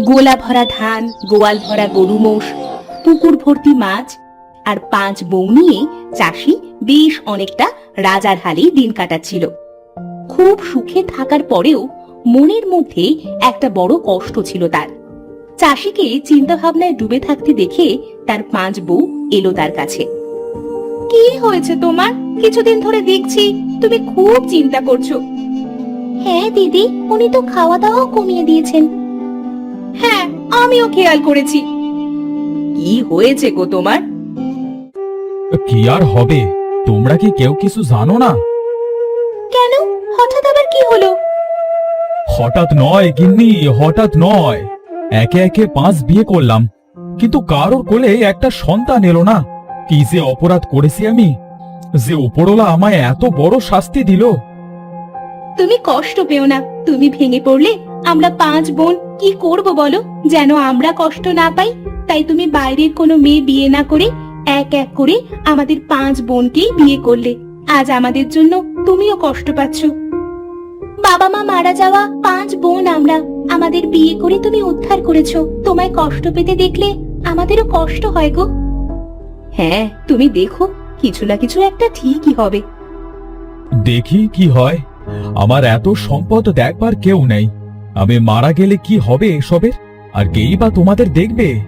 গোলা ভরা ধান, গোয়াল ভরা গরু মোষ, পুকুর ভর্তি মাছ আর পাঁচ বউ নিয়ে চাষি বেশ অনেকটা রাজার হালেই দিন কাটাচ্ছিল। খুব সুখে থাকার পরেও মনের মধ্যে একটা বড় কষ্ট ছিল তার। চাষিকে চিন্তা ভাবনায় ডুবে থাকতে দেখে তার পাঁচ বউ এলো তার কাছে। কি হয়েছে তোমার? কিছুদিন ধরে দেখছি, তুমি খুব চিন্তা করছ। হ্যাঁ দিদি উনি তো খাওয়া দাওয়া কমিয়ে দিয়েছেন। হ্যাঁ আমিও খেয়াল করেছি। কি হয়েছে গো তোমার? কি আর হবে? তোমরা কি কেউ কিছু জানো না? কেন? হঠাৎ আবার কি হলো? হঠাৎ নয় গিন্নি হঠাৎ নয়। একে একে পাঁচ বিয়ে করলাম। কিন্তু কারোর কোলে একটা সন্তান এলো না। কি যে অপরাধ করেছি আমি। যে উপরওয়ালা আমায় এত বড় শাস্তি দিল। তুমি কষ্ট পেও না। তুমি ভেঙে পড়লে আমরা পাঁচ বোন কি করব বলো? যেন আমরা কষ্ট না পাই, তাই তুমি বাইরের কোনো মেয়ে বিয়ে না করে এক এক করে আমাদের পাঁচ বোনকেই বিয়ে করলে। আজ আমাদের জন্য তুমিও কষ্ট পাচ্ছ। বাবা মা মারা যাওয়া পাঁচ বোন আমরা। আমাদের বিয়ে করে তুমি উদ্ধার করেছ। তোমায় কষ্ট পেতে দেখলে আমাদেরও কষ্ট হয় গো। হ্যাঁ তুমি দেখো, কিছু না কিছু একটা ঠিকই হবে। দেখি কি হয়। আমার এত সম্পদ দেখবার কেউ নেই। আমি মারা গেলে কি হবে এসবের? আর কেই বা তোমাদের দেখবে?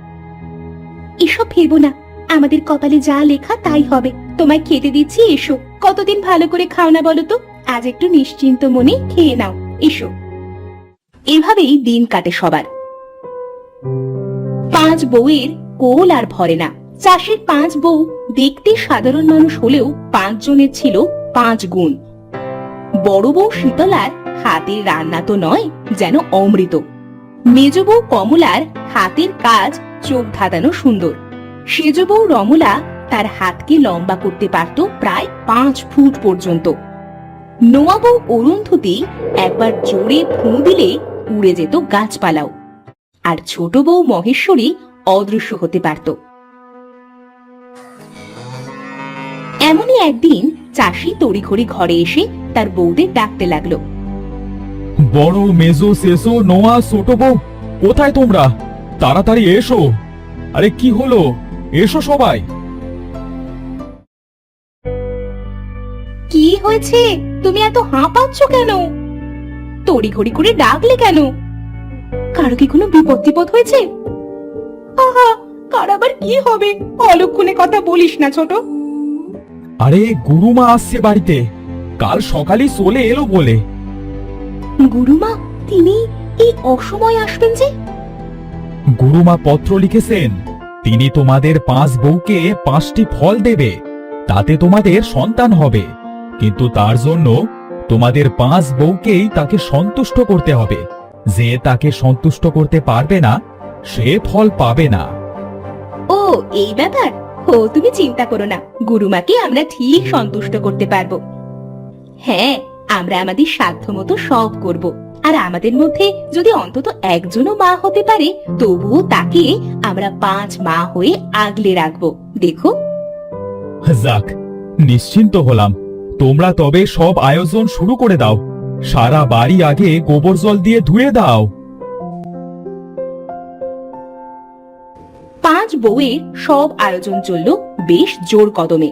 এসব ভেবো না। আমাদের কপালে যা লেখা তাই হবে। তোমায় খেতে দিচ্ছি, এসো। কতদিন ভালো করে খাও না বলো তো? আজ একটু নিশ্চিন্ত মনে খেয়ে নাও। এসো। এভাবেই দিন কাটে সবার। পাঁচ বউয়ের কোল আর ভরে না। চাষের পাঁচ বউ দেখতে সাধারণ মানুষ হলেও পাঁচ জনের ছিল পাঁচ গুণ। বড় বউ শীতলার হাতের রান্না তো নয়, যেন অমৃত। মেজ বউ কমলার হাতের কাজ চোখ ধাঁধানো সুন্দর। সেজ বউ রমলা তার হাতকে লম্বা করতে পারত প্রায় পাঁচ ফুট পর্যন্ত। নোয়া বউ অরুন্ধতী একবার জোরে ফুঁ দিলে উড়ে যেত গাছপালাও। আর ছোট বউ মহেশ্বরী অদৃশ্য হতে পারত। এমনই একদিন চাষি তড়িঘড়ি ঘরে এসে তার বউদের ডাকতে লাগল। বড় মেজো শেষো নোয়া ছোট বউ কোথায় তোমরা? তাড়াতাড়ি এসো। আরে কি হলো? এসো সবাই। কি হয়েছে? তুমি এত হাঁপাচ্ছ কেন? তড়িঘড়ি করে ডাকলে কেন? কারও কি কোনো বিপদ টিপদ হয়েছে? আহা কার আবার কি হবে? অলক্ষণে কথা বলিস না ছোট। আরে গুরুমা আসছে বাড়িতে। কাল সকালে চলে এলো বলে। গুরুমা তিনি এই অসময় আসবেন যে? গুরুমা পত্র লিখেছেন তিনি তোমাদের পাঁচ বউকে পাঁচটি ফল দেবে তাতে তোমাদের সন্তান হবে। কিন্তু তার জন্য তোমাদের পাঁচ বউকেই তাকে সন্তুষ্ট করতে হবে। যে তাকে সন্তুষ্ট করতে পারবে না সে ফল পাবে না। ও এই ব্যাপার? তুমি চিন্তা করো না। গুরুমাকে আমরা ঠিক সন্তুষ্ট করতে পারব। হ্যাঁ আমরা আমাদের সাধ্য মতো সব করব। আর আমাদের মধ্যে যদি অন্তত একজনও মা হতে পারে, তবুও তাকে আমরা পাঁচ মা হয়ে আগলে রাখব। দেখো। যাক, নিশ্চিন্ত হলাম। তোমরা তবে সব আয়োজন শুরু করে দাও। সারা বাড়ি আগে গোবর জল দিয়ে ধুয়ে দাও। পাঁচ বউয়ের সব আয়োজন চলল বেশ জোর কদমে।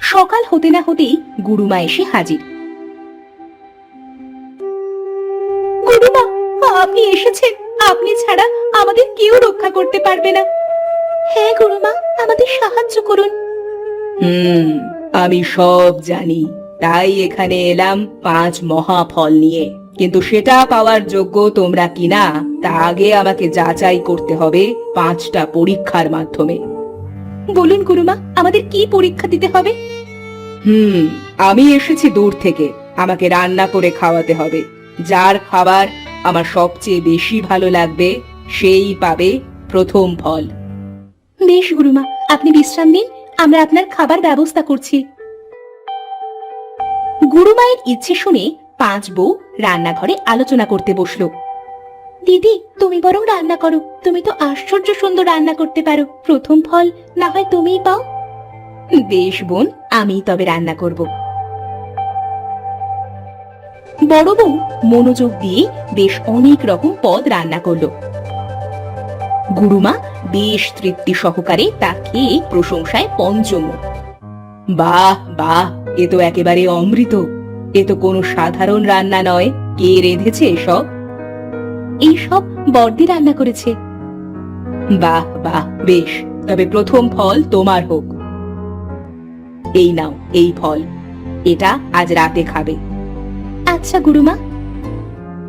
সকাল হতে না হতেই গুরুমা এসে হাজির। গুরুমা, আপনি এসেছেন। আপনি ছাড়া আমাদের কেউ রক্ষা করতে পারবে না। হ্যাঁ গুরুমা, আমাদের সাহায্য করুন। হুম। আমি সব জানি। তাই এখানে এলাম পাঁচ মহাফল নিয়ে। কিন্তু সেটা পাওয়ার যোগ্য তোমরা কিনা তা আগে আমাকে যাচাই করতে হবে পাঁচটা পরীক্ষার মাধ্যমে। বলুন গুরুমা, আমাদের কি পরীক্ষা দিতে হবে? হুম, আমি এসেছি দূর থেকে। আমাকে রান্না করে খাওয়াতে হবে। যার খাবার আমার সবচেয়ে বেশি ভালো লাগবে, সেই পাবে প্রথম ফল। বেশ গুরুমা, আপনি বিশ্রাম নিন। আমরা আপনার খাবার ব্যবস্থা করছি। গুরুমায়ের ইচ্ছে শুনে পাঁচ বউ রান্নাঘরে আলোচনা করতে বসল। দিদি, তুমি বরং রান্না করো। তুমি তো আশ্চর্য সুন্দর রান্না করতে পারো। প্রথম ফল না হয় তুমিই পাও। বেশ বোন আমি তবে রান্না করব। বড় বউ মনোযোগ দিয়ে বেশ অনেক রকম পদ রান্না করল। গুরুমা বেশ তৃপ্তি সহকারে তা খেয়ে প্রশংসায় পঞ্চম। বাহ বাহ, এ তো একেবারে অমৃত। এ তো কোনো সাধারণ রান্না নয়। কে রেঁধেছে এসব? এই সব বর্দি রান্না করেছে। বাহ বাহ, বেশ, তবে প্রথম ফল তোমার হোক। এই নাও, এই ফল। এটা আজ রাতে খাবে। আচ্ছা গুরুমা,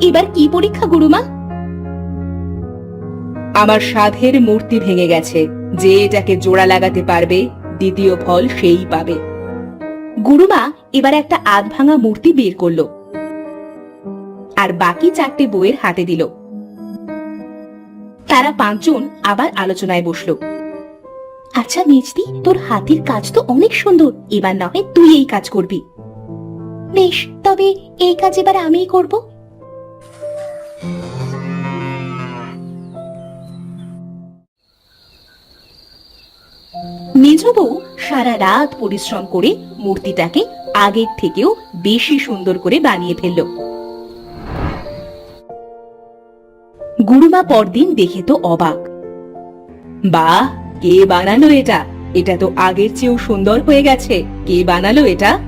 এবার কি পরীক্ষা, গুরুমা? আমার সাধের মূর্তি ভেঙে গেছে। যে এটাকে জোড়া লাগাতে পারবে, দ্বিতীয় ফল সেই পাবে। গুরুমা এবার একটা আধ ভাঙা মূর্তি বের করল। আর বাকি চারটে বইয়ের হাতে দিল। তারা পাঁচজন আবার আলোচনায় বসল। আচ্ছা মেজদি, তোর হাতের কাজ তো অনেক সুন্দর। এবার না হয় তুই এই কাজ করবি। বেশ, তবে এই কাজ এবার আমিই করব। মেজ বউ সারা রাত পরিশ্রম করে মূর্তিটাকে আগের থেকেও বেশি সুন্দর করে বানিয়ে ফেলল। গুরুমা পরদিন দেখে তো অবাক। বাহ কে বানালো এটা? এটা তো আগের চেয়েও সুন্দর হয়ে গেছে। কে বানালো এটা?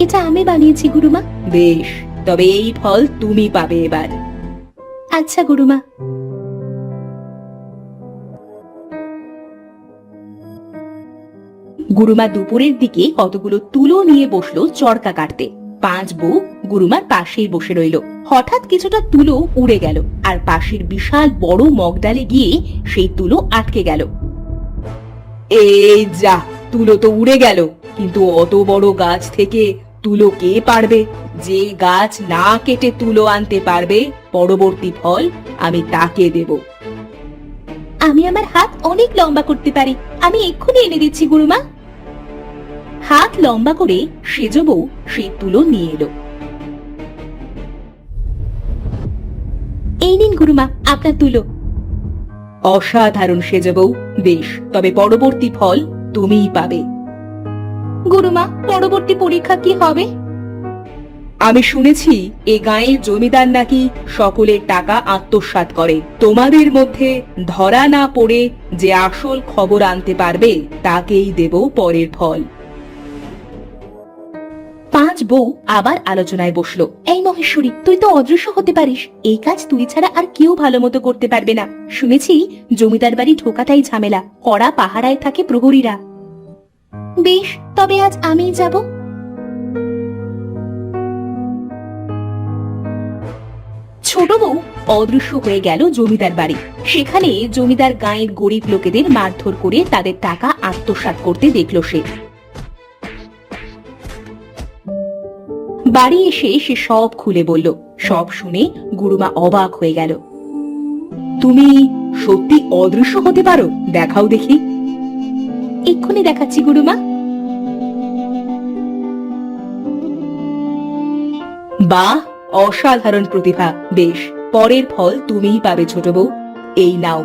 এটা আমি বানিয়েছি গুরুমা। বেশ তবে এই ফল তুমি পাবে এবার। আচ্ছা গুরুমা। গুরুমা দুপুরের দিকে কতগুলো তুলো নিয়ে বসল চরকা কাটতে। পাঁচ বউ গুরুমার পাশেই বসে রইল। হঠাৎ কিছুটা তুলো উড়ে গেল আর পাশের বিশাল বড় মগডালে গিয়ে সেই তুলো আটকে গেল। এই যা, তুলো তো উড়ে গেল, কিন্তু অত বড় গাছ থেকে তুলো কে পারবে? যে গাছ না কেটে তুলো আনতে পারবে, পরবর্তী ফল আমি তাকে দেব। আমি আমার হাত অনেক লম্বা করতে পারি। আমি এক্ষুনি এনে দিচ্ছি, গুরুমা। হাত লম্বা করে সেজ বউ সেই তুলো নিয়ে এলো। এই নিন গুরুমা, আপনার তুলো। অসাধারণ সেজ বউ, বেশ, তবে পরবর্তী ফল তুমিই পাবে। গুরুমা, পরবর্তী পরীক্ষা কি হবে? আমি শুনেছি এ গাঁয়ের জমিদার নাকি সকলের টাকা আত্মসাৎ করে। তোমাদের মধ্যে ধরা না পড়ে যে আসল খবর আনতে পারবে, তাকেই দেব পরের ফল। বউ আবার আলোচনায় বসল। এই মহেশ্বরী, তুই তো অদৃশ্য হতে পারিস। এই কাজ তুই ছাড়া আর কেউ ভালো মতো করতে পারবে না। শুনেছি জমিদার বাড়ি ঢোকাটাই ঝামেলা। কড়া পাহারায় থাকে প্রহরীরা। বেশ, তবে আজ আমিই যাব। ছোট বউ অদৃশ্য হয়ে গেল জমিদার বাড়ি। সেখানে জমিদার গাঁয়ের গরিব লোকেদের মারধর করে তাদের টাকা আত্মসাৎ করতে দেখল সে। বাড়ি এসে সে সব খুলে বলল। সব শুনে গুরুমা অবাক হয়ে গেল। তুমি সত্যি অদৃশ্য হতে পারো? দেখাও দেখি। এক্ষুনি দেখাচ্ছি গুরুমা। বা অসাধারণ প্রতিভা। বেশ, পরের ফল তুমিই পাবে ছোট বউ। এই নাও।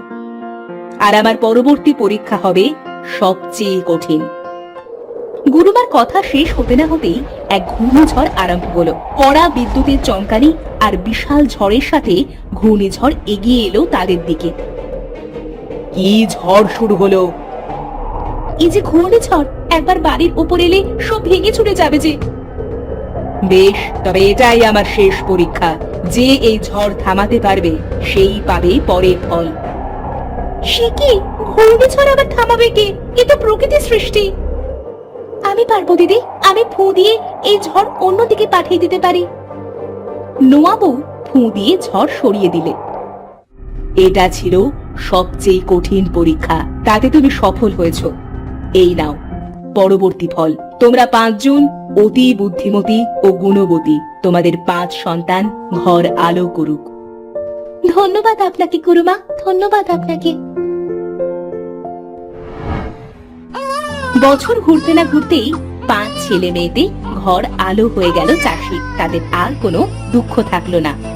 আর আমার পরবর্তী পরীক্ষা হবে সবচেয়ে কঠিন। গুরুমার কথা শেষ হতে না হতেই এক ঘূর্ণিঝড় আরম্ভ হলো। কড়া বিদ্যুতের চমকানি আর বিশাল ঝড়ের সাথে ঘূর্ণিঝড় এগিয়ে এলো তাদের দিকে। কি ঝড় শুরু হলো? এই যে ঘূর্ণিঝড়, একবার বাড়ির উপর এলে সব ভেঙে ছুটে যাবে যে। বেশ, তবে এটাই আমার শেষ পরীক্ষা। যে এই ঝড় থামাতে পারবে, সেই পাবে পরের ফল। সে কি? ঘূর্ণিঝড় আবার থামাবে কে? এ তো প্রকৃতির সৃষ্টি। আমি পারব, দিদি। আমি ফু দিয়ে এই ঝড় অন্যদিকে পাঠিয়ে দিতে পারি। নোয়া বউ ফু দিয়ে ঝড় সরিয়ে দিলে। এটা ছিল সবচেয়ে কঠিন পরীক্ষা। তাতে তুমি সফল হয়েছ। এই নাও, পরবর্তী ফল। তোমরা পাঁচজন অতি বুদ্ধিমতী ও গুণবতী। তোমাদের পাঁচ সন্তান ঘর আলো করুক। ধন্যবাদ আপনাকে গুরুমা ধন্যবাদ আপনাকে। বছর ঘুরতে না ঘুরতেই পাঁচ ছেলে মেয়েতে ঘর আলো হয়ে গেল চাষি। তাদের আর কোনো দুঃখ থাকল না।